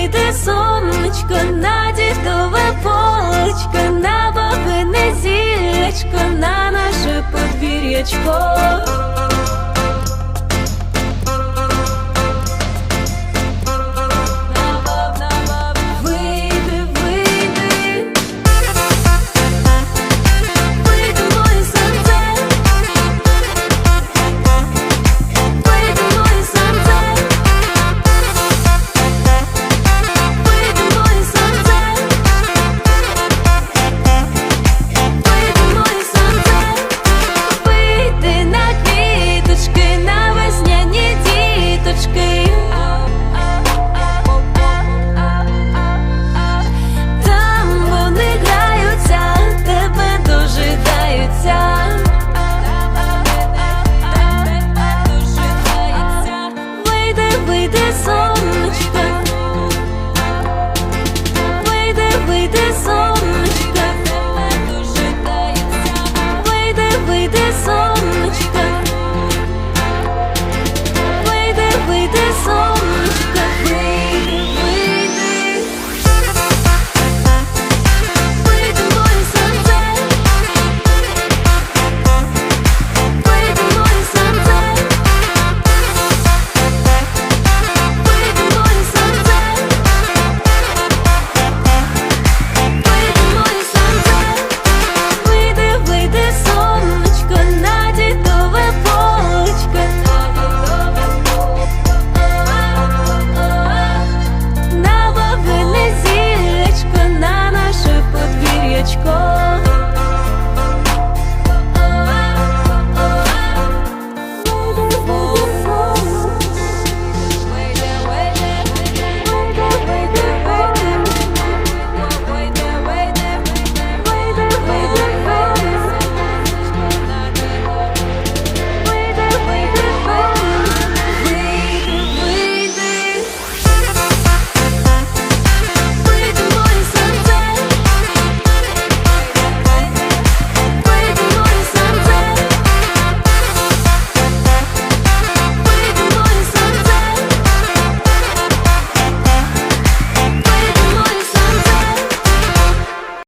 вийде сонечко, на дідове полочко, на бабине зілечко, на наше подвір'ячко. вийди, сонечка, тебе дається. Вийди, вийди.